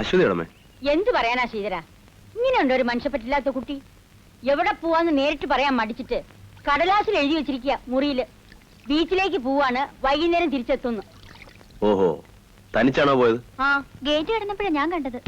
അശ്വതിയാണമ്മേ എന്ത് പറയാനാ ശ്രീധര? ഇങ്ങനെയുണ്ടോ ഒരു മനുഷ്യപ്പറ്റില്ലാത്ത കുട്ടി? എവിടെ പോവാന്ന് നേരിട്ട് പറയാൻ മടിച്ചിട്ട് കടലാസിൽ എഴുതി വെച്ചിരിക്കുക മുറിയിൽ. ബീച്ചിലേക്ക് പോവാണ് വൈകുന്നേരം തിരിച്ചെത്തുന്നു. ഓഹോ തനിച്ചാണോ പോയത്? ആ ഗേറ്റ് കിടന്നപ്പോഴാണ് ഞാൻ കണ്ടത്.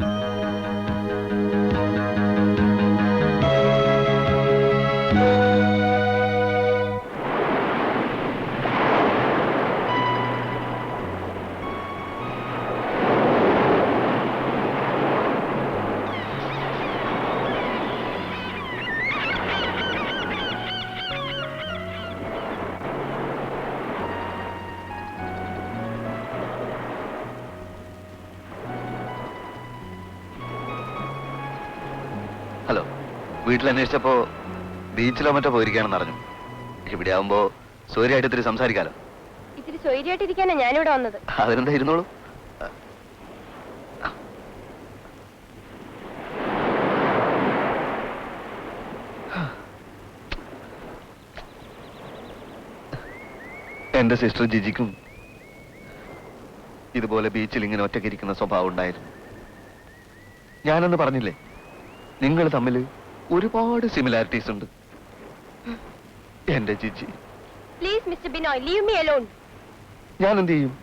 വീട്ടിൽ അന്വേഷിച്ചപ്പോ ബീച്ചിലോ മറ്റോ പോയിരിക്കുകയാണെന്ന് അറിഞ്ഞു. ഇവിടെ ആവുമ്പോ സൂര്യായിട്ട് ഇത്തിരി സംസാരിക്കാലോ. ഇത്തിരി സ്വൈര്യമായിട്ടിരിക്കാനാ ഞാനിവിടെ വന്നത്. അതിനെന്താ ഇരുന്നോളൂ. എന്റെ സിസ്റ്റർ ജിജിക്കും ഇതുപോലെ ബീച്ചിൽ ഇങ്ങനെ ഒറ്റക്കിരിക്കുന്ന സ്വഭാവം ഉണ്ടായിരുന്നു. ഞാനെന്ന് പറഞ്ഞില്ലേ നിങ്ങൾ തമ്മിൽ ഒരുപാട് സിമിലാരിറ്റീസ് ഉണ്ട്. എന്റെ Jiji. Please mister Binoy leave me alone ഞാൻ എന്ത് ചെയ്യും?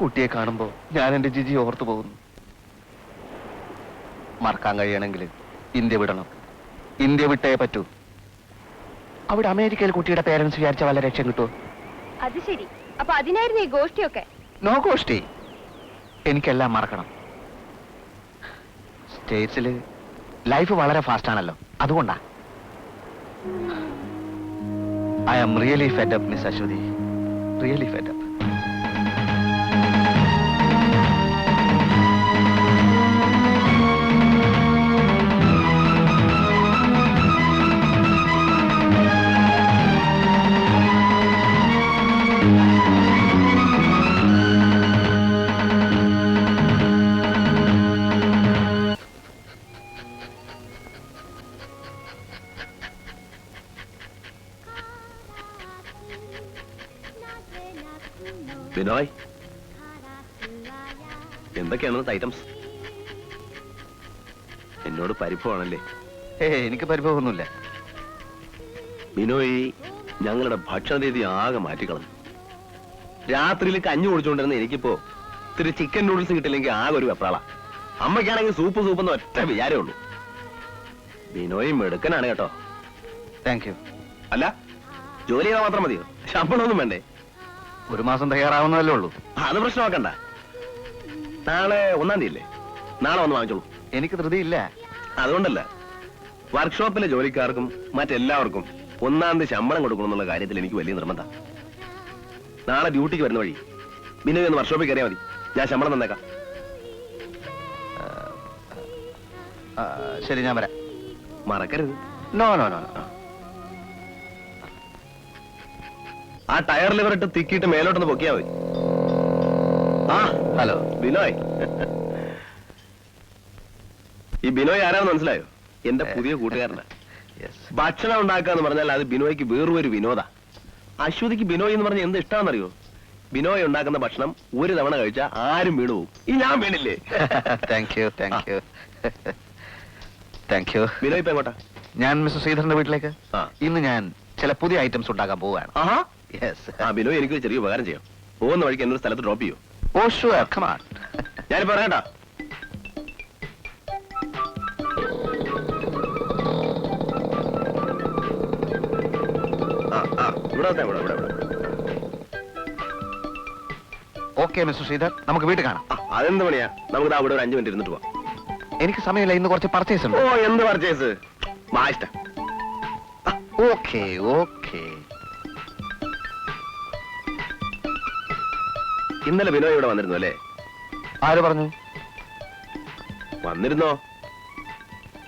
കുട്ടിയെ കാണുമ്പോ ഞാൻ എന്റെ ജിജി ഓർത്തു പോകുന്നു. മറക്കാൻ കഴിയണമെങ്കിൽ ഇന്ത്യ വിടണം. ഇന്ത്യ വിട്ടേ പറ്റൂ. അവിടെ അമേരിക്കയിൽ കുട്ടിയുടെ പേരൻസ് വിചാരിച്ച വല്ല രക്ഷ കിട്ടുമോ അത് ശരി. അപ്പൊ അതിനായിരുന്നു ഈ ഗോഷ്ടിയൊക്കെ നോ ഗോഷ്ടി എനിക്കെല്ലാം മറക്കണം. സ്റ്റേറ്റ്സിൽ ലൈഫ് വളരെ ഫാസ്റ്റ് ആണല്ലോ. അതുകൊണ്ടാ. I am really fed up miss Aswathi really fed എന്തൊക്കെയാണ് ഐറ്റംസ് എന്നോട് പരിഭവമാണല്ലേ? എനിക്ക് പരിഭവമൊന്നുമില്ല. ബിനോയ് ഞങ്ങളുടെ ഭക്ഷണ രീതി ആകെ മാറ്റിക്കളഞ്ഞു. രാത്രിയിൽ കഞ്ഞു കുടിച്ചുകൊണ്ടിരുന്ന എനിക്കിപ്പോ ഇത്തിരി ചിക്കൻ നൂഡിൽസ് കിട്ടില്ലെങ്കിൽ ആകെ ഒരു വെപ്രാള. അമ്മയ്ക്കാണെങ്കിൽ സൂപ്പ് സൂപ്പ് എന്ന് ഒറ്റ വിചാരേ ഉള്ളൂ. ബിനോയി മെടുക്കനാണ് കേട്ടോ. താങ്ക് യു അല്ല ജോലി ചെയ്താൽ മാത്രം മതിയോ? ശമ്പളമൊന്നും വേണ്ടേ? ഒരു മാസം തയ്യാറാവുന്നതല്ലേ ഉള്ളൂ. അത് പ്രശ്നമാക്കണ്ട. നാളെ ഒന്നാം തീയതി അല്ലേ നാളെ വന്ന് വാങ്ങിച്ചോളൂ. എനിക്ക് ധൃതിയില്ല. അതുകൊണ്ടല്ല വർക്ക്ഷോപ്പിലെ ജോലിക്കാർക്കും മറ്റെല്ലാവർക്കും ഒന്നാം തീയതി ശമ്പളം കൊടുക്കണം എന്നുള്ള കാര്യത്തിൽ എനിക്ക് വലിയ നിർബന്ധം. നാളെ ഡ്യൂട്ടിക്ക് വരുന്ന വഴി ബിനോയ് ഒന്ന് വർക്ക്ഷോപ്പിൽ കയറിയാൽ മതി. ഞാൻ ശമ്പളം തന്നേക്കാം. ശരി ഞാൻ വരാം. മറക്കരുത്. നോ നോ നോ ആ ടയർ ലിവർ ഇട്ട് തിക്കിയിട്ട് മേലോട്ടൊന്ന് പൊക്കിയാ മതി. ഹലോ ബിനോയ്. ഈ ബിനോയ് ആരാന്ന് മനസ്സിലായോ? എന്റെ പുതിയ കൂട്ടുകാരനാ. ഭക്ഷണം ഉണ്ടാക്കാന്ന് പറഞ്ഞാൽ അത് ബിനോയ്ക്ക് വേറൊരു വിനോദ. അശ്വതിക്ക് ബിനോയ് എന്ന് പറഞ്ഞാൽ എന്ത് ഇഷ്ടമാണെന്നറിയോ ബിനോയ് ഉണ്ടാക്കുന്ന ഭക്ഷണം ഒരു തവണ കഴിച്ചാൽ ആരും വീണു പോകും ഈ ഞാൻ വീണില്ലേ? Thank you thank you thank you Binoy ഇപ്പൊ എങ്ങോട്ടാ? ഞാൻ മിസ്റ്റർ ശ്രീധരന്റെ വീട്ടിലേക്ക്. ആ. ഇന്ന് ഞാൻ ചില പുതിയ ഐറ്റംസ് ഉണ്ടാക്കാൻ പോവുകയാണ്. ആഹാ. യെസ് ആ ബിനോയ് എനിക്ക് ചെറിയ ഉപകാരം ചെയ്യാം. പോകുന്ന വഴിക്ക് എന്നൊരു സ്ഥലത്ത് ഡ്രോപ്പ് ചെയ്യൂ. ഓ ഷുവർ കമാൺ ഞാനിപ്പോ പറയണ്ട ഓക്കെ മിസ്റ്റർ ശ്രീധർ നമുക്ക് വീട്ടിൽ കാണാം. അതെന്ത് പണിയാ? നമുക്ക് അവിടെ ഒരു അഞ്ചു മിനിറ്റ് ഇരുന്നിട്ട് പോവാം. എനിക്ക് സമയമില്ല ഇന്ന് കുറച്ച് പർച്ചേസ് ഉണ്ട്. ഓ എന്ത് പർച്ചേസ് മാഷ്ട ഓക്കെ ഓക്കെ ഇന്നലെ വിനോദ് ഇവിടെ വന്നിരുന്നു അല്ലേ? ആര് പറഞ്ഞു? വന്നിരുന്നോ?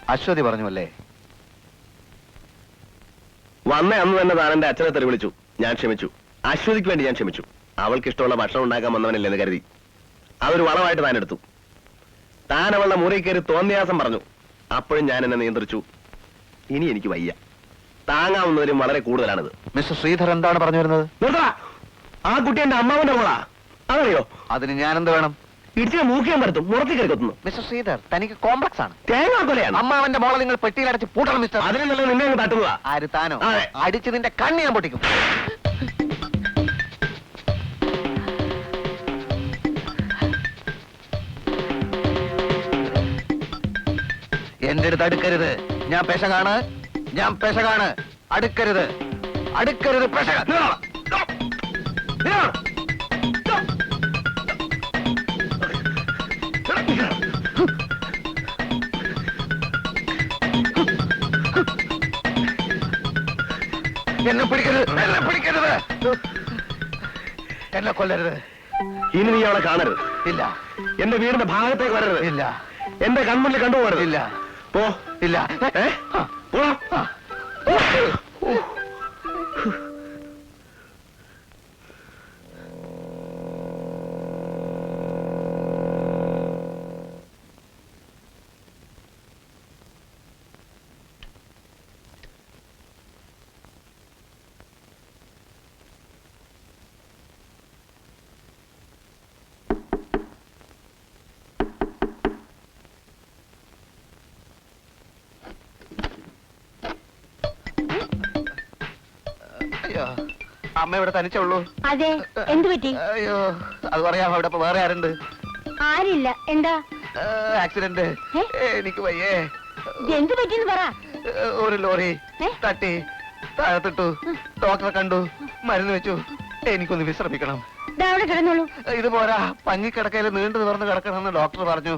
അശ്വതി പറഞ്ഞു അല്ലേ? വന്ന അന്ന് തന്നെ താൻ എന്റെ അച്ഛനെ തെറി വിളിച്ചു. ഞാൻ ക്ഷമിച്ചു. അശ്വതിക്ക് വേണ്ടി ഞാൻ ക്ഷമിച്ചു. അവൾക്ക് ഇഷ്ടമുള്ള ഭക്ഷണം ഉണ്ടാക്കാൻ വന്നവനല്ലെന്ന് കരുതി. അതൊരു വളമായിട്ട് താൻ എടുത്തു. താൻ അവളുടെ മുറി കയറി തോന്നിയാസം പറഞ്ഞു. അപ്പോഴും ഞാൻ എന്നെ നിയന്ത്രിച്ചു. ഇനി എനിക്ക് വയ്യ. താങ്ങാവുന്നതിലും വളരെ കൂടുതലാണിത്. മിസ്റ്റർ ശ്രീധർ എന്താണ് പറഞ്ഞു വരുന്നത്? നിർത്തടാ. ആ കുട്ടി എന്റെ അമ്മാവന്റെ മോളാ. അതറിയോ? അതിന് ഞാൻ എന്ത് വേണം? ഇടിച്ചിനെ മൂക്കിയാൻ പറ്റും. മുറത്തി കരുതുന്നു മിസ്റ്റർ ശ്രീധർ തനിക്ക് കോംപ്ലക്സ് ആണ്. തേങ്ങാക്കൊലയാണ് അമ്മാവന്റെ മോളെ നിങ്ങൾ പെട്ടിയിലടച്ച് പൂട്ടണം മിസ്റ്റർ. അതിന് നല്ല നിന്നെ അങ്ങ് തട്ടുന്നതാ. ആര് താനോ? അതെ. അടിച്ച് നിന്റെ കണ്ണി ഞാൻ പൊട്ടിക്കും. എന്റെ അടുത്ത് അടുക്കരുത്. ഞാൻ പെശകാണ്. ഞാൻ പെശകാണ്. അടുക്കരുത്. അടുക്കരുത് പെശക. നിന്നോളാം. നിന്നോളാം. എന്നെ പിടിക്കരുത് എന്നെ പിടിക്കരുത്. എന്നെ കൊല്ലരുത്. ഇനി നീ അവളെ കാണരുത്. ഇല്ല. എന്റെ വീടിന്റെ ഭാഗത്തേക്ക് വരരുത്. ഇല്ല. എന്റെ കൺമുന്നിൽ കണ്ടുപോകരുത് ഇല്ല. പോ. ഇല്ല. ഏ? പോടാ. അയ്യോ അമ്മ ഇവിടെ തനിച്ചുള്ളൂ അതെ എന്തു പറ്റി? അയ്യോ അത് പറയാം അവിടെ ഇപ്പൊ വേറെ ആരുണ്ട്? ആരില്ല എന്താ? ആക്സിഡന്റ് എനിക്ക് വയ്യേ. എന്തു പറ്റിന്ന് പറ. ഒരു ലോറി തട്ടി താഴത്തിട്ടു. ഡോക്ടറെ കണ്ടു മരുന്ന് വെച്ചു. എനിക്കൊന്ന് വിശ്രമിക്കണം. അവിടെ കിടന്നോളൂ. ഇത് പോരാ പഞ്ഞിക്കിടക്കയിൽ നീണ്ടു നിവർന്ന് കിടക്കണമെന്ന് ഡോക്ടർ പറഞ്ഞു.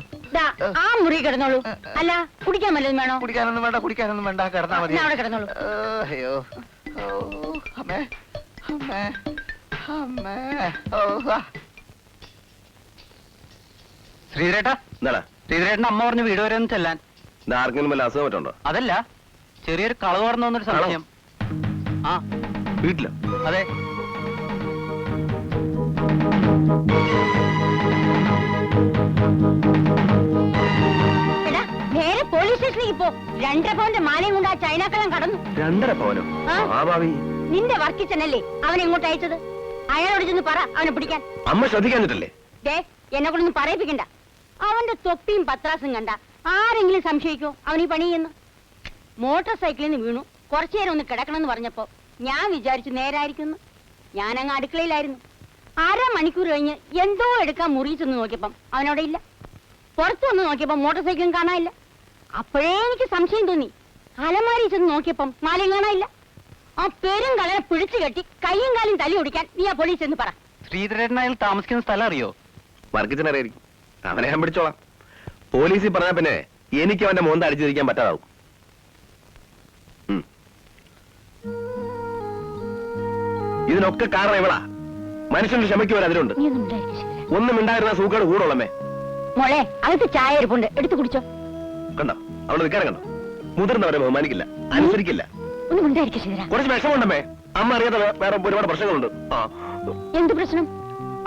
ആ മുറി കിടന്നോളൂ. അല്ല കുടിക്കാൻ വല്ലതും വേണോ? കുടിക്കാനൊന്നും വേണ്ട കുടിക്കാനൊന്നും വേണ്ട കിടന്നാ മതി. അവിടെ കിടന്നോളൂ. അയ്യോ. അമ്മേ അമ്മേ അമ്മേ ഓ. ശ്രീധരേട്ടാ എന്താടാ ശ്രീധരേട്ടന്റെ അമ്മ പറഞ്ഞ് വീട് വരെ ഒന്ന് ചെല്ലാൻ. ഇത് ആർക്കെങ്കിലും വല്ല അസുഖം പറ്റുണ്ടോ അതല്ല ചെറിയൊരു കളവ് പറഞ്ഞു വന്നൊരു സംശയം. ആ. വീട്ടിലോ? അതെ. പോലീസ് സ്റ്റേഷനിലേക്ക് പോ രണ്ടര പവന്റെ മാലയും കൊണ്ട് ആ ചൈനാക്കളം കടന്നു. രണ്ടര പവനോ? ആ. ഭാവി നിന്റെ വർക്കിച്ചനല്ലേ അവനെ ഇങ്ങോട്ട് അയച്ചത്? അയാളോട് ചെന്ന് പറ അവനെ പിടിക്കാൻ. അമ്മ ശ്രദ്ധിക്കാഞ്ഞിട്ടല്ലേ ദേ എന്നെ കൊണ്ടൊന്നും പറയിപ്പിക്കണ്ട. അവന്റെ തൊപ്പിയും പത്രാസും കണ്ട. ആരെങ്കിലും സംശയിക്കോ അവൻ ഈ പണി ചെയ്യുന്നു? മോട്ടോർ സൈക്കിളിൽ നിന്ന് വീണു. കുറച്ചു നേരം ഒന്ന് കിടക്കണമെന്ന് പറഞ്ഞപ്പോ ഞാൻ വിചാരിച്ചു നേരായിരിക്കുന്നു. ഞാൻ അങ്ങ് അടുക്കളയിലായിരുന്നു അരമണിക്കൂർ കഴിഞ്ഞ് എന്തോ എടുക്കാൻ മുറി ചെന്ന് നോക്കിയപ്പം അവനവിടെ ഇല്ല. പുറത്തു വന്ന് നോക്കിയപ്പോ മോട്ടോർ സൈക്കിളും കാണാനില്ല. അപ്പോഴേ എനിക്ക് സംശയം തോന്നി. അലമാരി ചെന്ന് നോക്കിയപ്പം മാലയും കാണാനില്ല. ആ പെരും കളനെ പിടിച്ചു കെട്ടി കൈയും കാലും തല്ലി ഓടിക്കാൻ നീ ആ പോലീസ് എന്ന് പറ. ശ്രീധരേട്ടൻ അയാൾ താമസിക്കുന്ന സ്ഥലം അറിയോ? വർക്കിച്ചനറിയായിരിക്കും അവനെ ഞാൻ പിടിച്ചോളാം. പോലീസിൽ പറഞ്ഞ പിന്നെ എനിക്ക് അവന്റെ മോന്ത അടിച്ചിരിക്കാൻ പറ്റാതാവും. ഇതിനൊക്കെ കാരണം ഇവളാ. മനുഷ്യന്റെ ക്ഷമയ്ക്ക് വരെ അതിലുണ്ട്. ഒന്നും. ഉണ്ടായിരുന്ന സൂക്കേട് കൂടുള്ളമേ മോളെ അകത്ത് ചായ ഇരിപ്പുണ്ട്. എടുത്തു കുടിച്ചോ. കണ്ടോ? അവിടെ നിൽക്കാൻ കണ്ടോ? മുതിർന്നവരെ ബഹുമാനിക്കില്ല അനുസരിക്കില്ല. ഒന്ന് ഉണ്ടായിരിക്കും ശിവരാ കുറച്ച് വിഷമമുണ്ടമ്മേ. അമ്മ അറിയാത്ത വേ- വേറെ ഒരുപാട് പ്രശ്നങ്ങളുണ്ട്. ആ. എന്ത് പ്രശ്നം?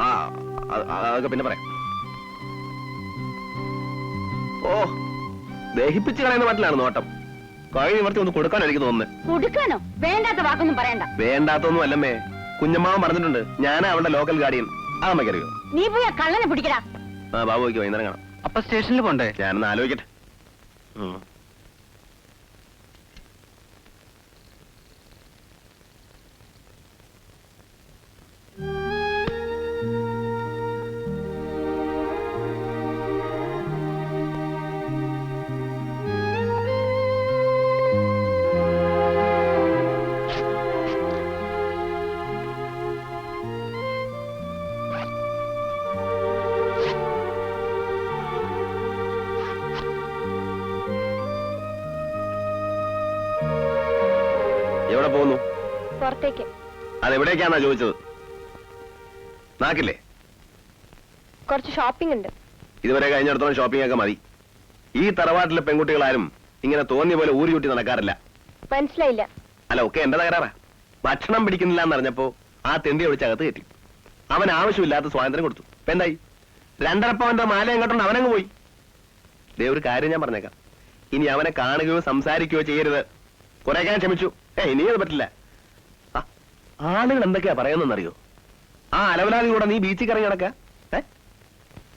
ആ അത് അതൊക്കെ പിന്നെ പറയാം. ഓ ദഹിപ്പിച്ച് കളയുന്ന മട്ടിലാണ് നോട്ടം കഴിഞ്ഞ നിവർത്തി ഒന്ന് കൊടുക്കാൻ എനിക്ക് തോന്നുന്നത് കൊടുക്കാനോ? വേണ്ടാത്ത വാക്കൊന്നും പറയണ്ട. വേണ്ടാത്തൊന്നും അല്ലമ്മേ. കുഞ്ഞമ്മാവൻ പറഞ്ഞിട്ടുണ്ട് ഞാനാ അവളുടെ ലോക്കൽ ഗാർഡിയൻ ആ അമ്മയ്ക്കറിയോ നീ പോയി ആ കള്ളനെ പിടിക്കടാ. ആ ബാബുക്ക് വൈകുന്നേരം കാണാം. അപ്പൊ സ്റ്റേഷനിൽ പോണ്ടേ? ഞാനൊന്ന് ആലോചിക്കട്ടെ. Mm. പുറത്തേക്ക്. അതെവിടേക്കാണോ ചോദിച്ചത്? നാക്കില്ലേ? കുറച്ച് ഷോപ്പിംഗ് ഉണ്ട്. ഇതുവരെ കഴിഞ്ഞിടത്തോളം ഷോപ്പിംഗ് ഒക്കെ മതി. ഈ തറവാട്ടിലെ പെൺകുട്ടികളാരും ഇങ്ങനെ തോന്നിയ പോലെ ഊരി ചുറ്റി നടക്കാറില്ല. മനസ്സിലായില്ല. അല്ല ഒക്കെ എന്റെ തകരാറാ. ഭക്ഷണം പിടിക്കുന്നില്ല എന്നറിഞ്ഞപ്പോ ആ തെണ്ടി വിളിച്ച് അകത്ത് കയറ്റി. അവൻ ആവശ്യമില്ലാത്ത സ്വാതന്ത്ര്യം കൊടുത്തു. എന്തായി? രണ്ടരപ്പവന്റെ മാല എങ്ങോട്ടുണ്ട്? അവനങ്ങ് പോയി. ദേ ഒരു കാര്യം ഞാൻ പറഞ്ഞേക്കാം. ഇനി അവനെ കാണുകയോ സംസാരിക്കുകയോ ചെയ്യരുത്. കുറെ ക്ഷമിച്ചു. ഏ ഇനി അത് പറ്റില്ല. ആളുകൾ എന്തൊക്കെയാ പറയുന്നറിയോ ആ അലവലാതി കൂടെ നീ ബീച്ചിൽ കറങ്ങി നടക്ക.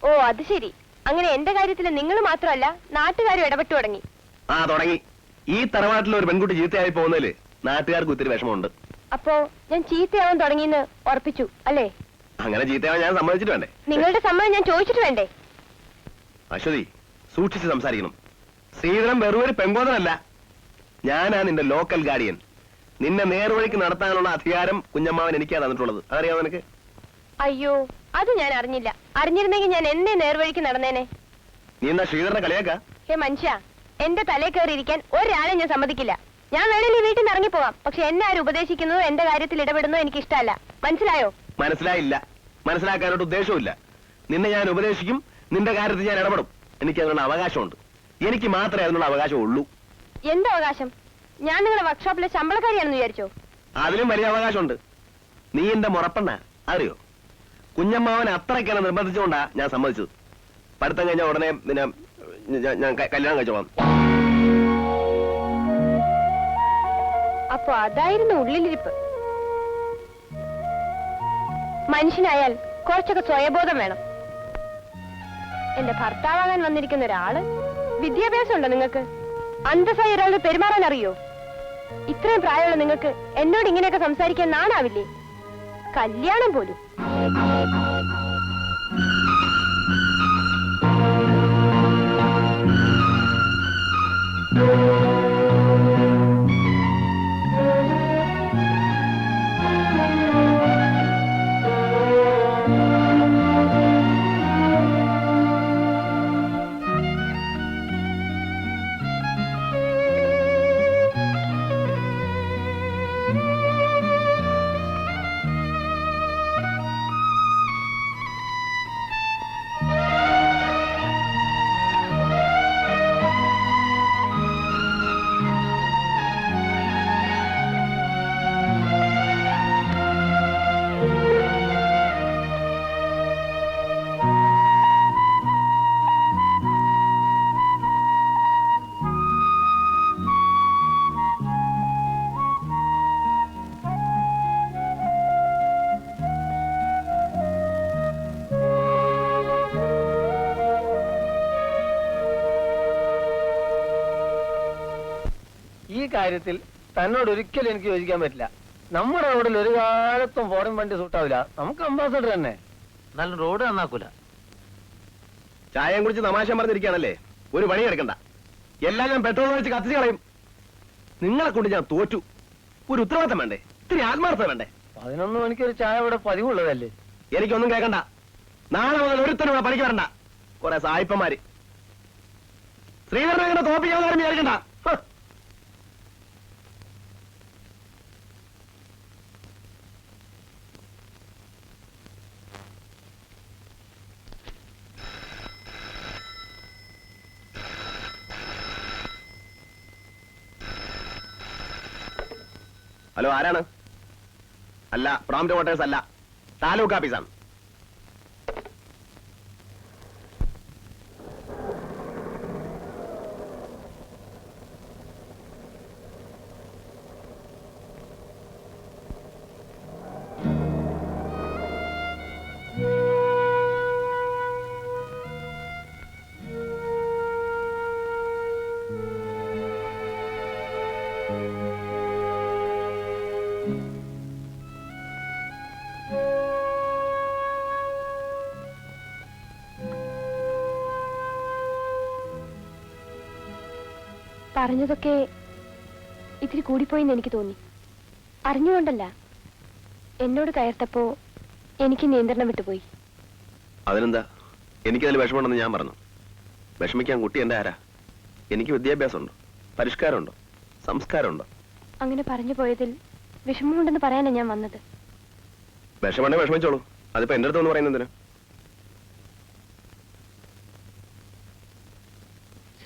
ഓ അത് ശരി. അങ്ങനെ എന്റെ കാര്യത്തിൽ നിങ്ങൾ മാത്രമല്ല നാട്ടുകാരും ഇടപെട്ടു തുടങ്ങി. ആ തുടങ്ങി. ഈ തറവാട്ടിൽ ഒരു പെൺകുട്ടി ചീത്തയായി പോകുന്നതിൽ നാട്ടുകാർക്ക് ഒത്തിരി വിഷമമുണ്ട്. അപ്പോ ഞാൻ ചീത്തയാവാൻ തുടങ്ങിയെന്ന് ഉറപ്പിച്ചു അല്ലേ? അങ്ങനെ ചീത്തയാവാൻ ഞാൻ സമ്മതിച്ചിട്ട് വേണ്ടേ? നിങ്ങളുടെ സമ്മതം ഞാൻ ചോദിച്ചിട്ട് വേണ്ടേ? അശ്വതി സൂക്ഷിച്ച് സംസാരിക്കണം. ശ്രീധരൻ വെറും ഒരു പെങ്കോതനല്ല ഞാനാ നിന്റെ ലോക്കൽ ഗാർഡിയൻ നിന്നെ നേർവഴിക്ക് നടത്താനുള്ള അധികാരം കുഞ്ഞമ്മാവൻ എനിക്കാ തന്നിട്ടുള്ളത്. അതറിയാമോ നിനക്ക്? അയ്യോ അത് ഞാൻ അറിഞ്ഞില്ല. അറിഞ്ഞിരുന്നെങ്കിൽ ഞാൻ എന്നെ നേർവഴിക്ക് നടന്നേനെ. നീ എന്നാ ശ്രീധരനെ കളിയാക്കാ? ഹേ മനുഷ്യ എന്റെ തലേ കയറിയിരിക്കാൻ ഒരാളെ ഞാൻ സമ്മതിക്കില്ല. ഞാൻ ഈ വീട്ടിൽ നിന്ന് ഇറങ്ങിപ്പോവാം. പക്ഷെ എന്നെ ആര് ഉപദേശിക്കുന്നു എന്റെ കാര്യത്തിൽ ഇടപെടുന്നതോ എനിക്ക് ഇഷ്ടമല്ല മനസ്സിലായോ? മനസ്സിലായില്ല. മനസ്സിലാക്കാനോട്ട് ഉദ്ദേശവുമില്ല. നിന്നെ ഞാൻ ഉപദേശിക്കും നിന്റെ കാര്യത്തിൽ ഞാൻ ഇടപെടും. എനിക്ക് അതിനുള്ള അവകാശമുണ്ട്. എനിക്ക് മാത്രമേ അതിനുള്ള അവകാശമുള്ളൂ. ഉള്ളൂ എന്ത് അവകാശം? ഞാൻ നിങ്ങളുടെ വർക്ക്ഷോപ്പിലെ ശമ്പളക്കാരിയാണെന്ന് വിചാരിച്ചോ? അതിലും വലിയ അവകാശമുണ്ട്. നീ എന്റെ മുറപ്പെണ്ണ അറിയോ കുഞ്ഞമ്മാവൻ അത്രയ്ക്കാണ് നിർബന്ധിച്ചുകൊണ്ടാ ഞാൻ സമ്മതിച്ചത്. പഠിത്തം കഴിഞ്ഞ ഉടനെ പിന്നെ ഞാൻ- കല്യാണം കഴിച്ചോളാം. അപ്പൊ അതായിരുന്നു ഉള്ളിലിരിപ്പ്. മനുഷ്യനായാൽ കുറച്ചൊക്കെ സ്വയബോധം വേണം. എന്റെ ഭർത്താവാകാൻ വന്നിരിക്കുന്ന ഒരാൾ വിദ്യാഭ്യാസം ഉണ്ടോ നിങ്ങൾക്ക്? അന്തസ്സായി ഒരാളോട് പെരുമാറാൻ അറിയോ ഇത്രയും പ്രായമുള്ള നിങ്ങൾക്ക് എന്നോട് ഇങ്ങനെയൊക്കെ സംസാരിക്കാൻ നാണാവില്ലേ? കല്യാണം പോലും. ഈ കാര്യത്തിൽ തന്നോട് ഒരിക്കലും എനിക്ക് യോജിക്കാൻ പറ്റില്ല. നമ്മുടെ റോഡിൽ ഒരു കാലത്തും ഫോറിൻ വണ്ടി സൂട്ടാവില്ല നമുക്ക് അംബാസഡർ തന്നെ. എന്നാലും റോഡ് നന്നാക്കൂല. ചായം കുടിച്ച് തമാശ പറഞ്ഞിരിക്കുകയാണല്ലേ? ഒരു പണി എടുക്കണ്ട എല്ലാം ഞാൻ പെട്രോൾ ഒഴിച്ച് കത്തിച്ച് കളയും. നിങ്ങളെ കൊണ്ട് ഞാൻ തോറ്റു. ഒരു ഉത്തരവാദിത്തം വേണ്ടേ? ഇത്തിരി ആത്മാർത്ഥത വേണ്ടേ? പതിനൊന്ന് മണിക്ക് ഒരു ചായ ഇവിടെ പതിവുള്ളതല്ലേ? എനിക്കൊന്നും കേൾക്കണ്ട. നാളെ മുതൽ ഒരുത്തനും ഇവിടെ പണിക്ക് വരണ്ട. കുറെ സായിപ്പന്മാര്. ശ്രീധരനെ അങ്ങനെ തോപ്പിക്കാതെ വിചാരിക്കണ്ട ഹ്. ഹലോ ആരാണ്? അല്ല പ്രോംറ്റ് വോട്ടേഴ്സ് അല്ല. താലൂക്ക് ഓഫീസാണ് പറഞ്ഞതൊക്കെ ഇത്തിരി കൂടിപ്പോയിന്ന് എനിക്ക് തോന്നി. അറിഞ്ഞുകൊണ്ടല്ല എന്നോട് കയർത്തപ്പോ എനിക്ക് നിയന്ത്രണം വിട്ടുപോയി. അതിനെന്താ? എനിക്കതിൽ വിഷമമുണ്ടെന്ന് ഞാൻ പറഞ്ഞു. വിഷമിക്കാൻ കുട്ടി എന്റെ ആരാ? എനിക്ക് വിദ്യാഭ്യാസമുണ്ടോ? പരിഷ്കാരമുണ്ടോ? സംസ്കാരമുണ്ടോ? അങ്ങനെ പറഞ്ഞു പോയതിൽ വിഷമമുണ്ടെന്ന് പറയാനാ ഞാൻ വന്നത്. വിഷമണ്ടെ വിഷമിച്ചോളൂ. അതിപ്പോ എന്റെ അടുത്തൊന്ന് പറയുന്നതിന്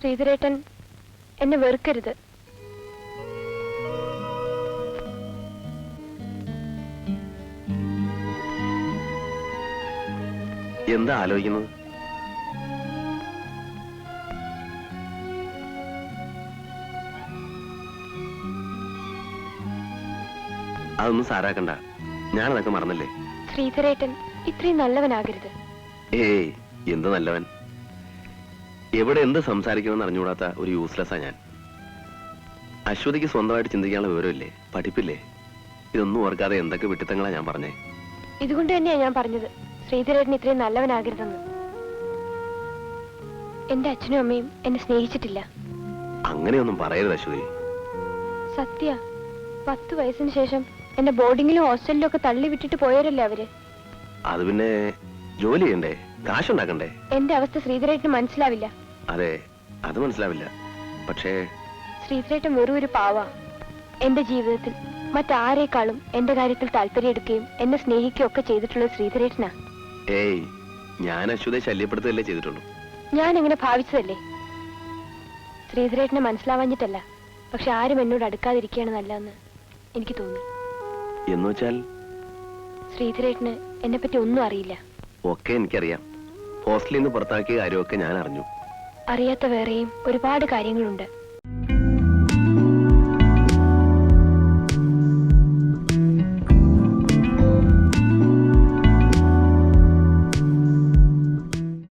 ശ്രീധരേട്ടൻ എന്നെ വെറുക്കരുത്. എന്താ ആലോചിക്കുന്നത്? അതൊന്നും സാരാക്കണ്ട. ഞാനതൊക്കെ മറന്നില്ലേ? ശ്രീധരേട്ടൻ ഇത്രയും നല്ലവനാകരുത്. ഏയ് എന്ത് നല്ലവൻ? എവിടെ എന്ത് സംസാരിക്കണമെന്ന് അറിഞ്ഞുകൂടാത്ത ഒരു യൂസ്ലെസ്സാ ഞാൻ. അശ്വതിക്ക് സ്വന്തമായിട്ട് ചിന്തിക്കാനുള്ള വിവരമില്ലേ? പഠിപ്പില്ലേ? ഇതൊന്നും ഓർക്കാതെ എന്തൊക്കെ വിട്ടിത്തങ്ങളാ ഞാൻ പറഞ്ഞേ. ഇതുകൊണ്ട് തന്നെയാ ഞാൻ പറഞ്ഞത്. ശ്രീധരേട്ടൻ ഇത്രയും നല്ലവനാകരുതെന്ന്. എന്റെ അച്ഛനും അമ്മയും എന്നെ സ്നേഹിച്ചിട്ടില്ല. അങ്ങനെയൊന്നും പറയരുത് അശ്വതി. സത്യ പത്ത് വയസ്സിന് ശേഷം എന്നെ ബോർഡിങ്ങിലും ഹോസ്റ്റലിലും ഒക്കെ തള്ളി വിട്ടിട്ട് പോയവരല്ലേ അവർ? അത് പിന്നെ ജോലി ചെയ്യണ്ടേ? കാശുണ്ടാക്കണ്ടേ? എന്റെ അവസ്ഥ ശ്രീധരേട്ടന് മനസ്സിലാവില്ല. അതെ അത് മനസ്സിലാവില്ല. പക്ഷേ ശ്രീധരേട്ടൻ വെറും ഒരു പാവ. എന്റെ ജീവിതത്തിൽ മറ്റാരേക്കാളും എന്റെ കാര്യത്തിൽ താല്പര്യം എടുക്കുകയും എന്നെ സ്നേഹിക്കുകയും ഒക്കെ ചെയ്തിട്ടുള്ളത് ശ്രീധരേട്ടനാ. ഏയ് ഞാൻ അശ്വതയെ ശല്യപ്പെടുത്തുകയല്ലേ ചെയ്തിട്ടുള്ളൂ. ഞാൻ എങ്ങനെ ഭാവിച്ചതല്ലേ? ശ്രീധരേട്ടനെ മനസ്സിലാവാഞ്ഞിട്ടല്ല. പക്ഷെ ആരും എന്നോട് അടുക്കാതിരിക്കുകയാണ് നല്ലതെന്ന് എനിക്ക് തോന്നി. എന്ന് വെച്ചാൽ? ശ്രീധരേട്ടന് എന്നെ പറ്റി ഒന്നും അറിയില്ല. ഒക്കെ എനിക്കറിയാം. ഹോസ്റ്റലിൽ നിന്ന് പുറത്താക്കിയ കാര്യമൊക്കെ ഞാൻ അറിഞ്ഞു. അറിയാത്ത വേറെയും ഒരുപാട് കാര്യങ്ങളുണ്ട്.